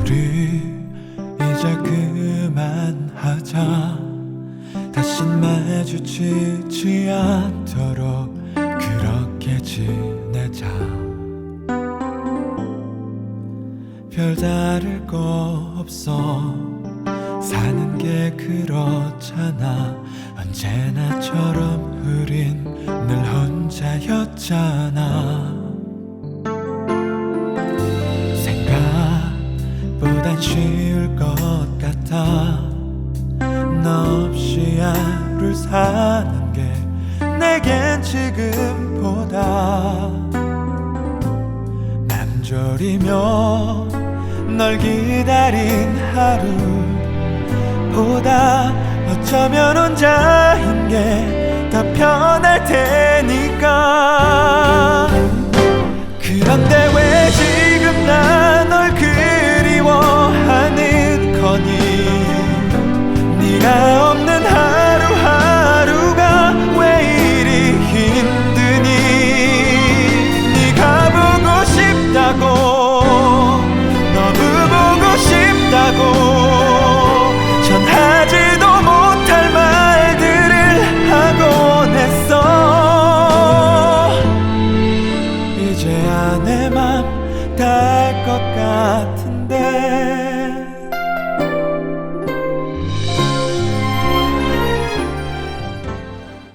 우리 이제 그만하자. 다시 마주치지 않도록 그렇게 지내자. 별다를 거 없어. 사는 게 그렇잖아. 언제나처럼 우린 늘 혼자였잖아. 생각보단 쉬울 것 같아. 너 없이 하루 사는 게 내겐 지금보다 맘졸이며 널 기다린 하루보다 어쩌면 혼자인 게더 편할 테니까 내안에만 닿을 것 같은데.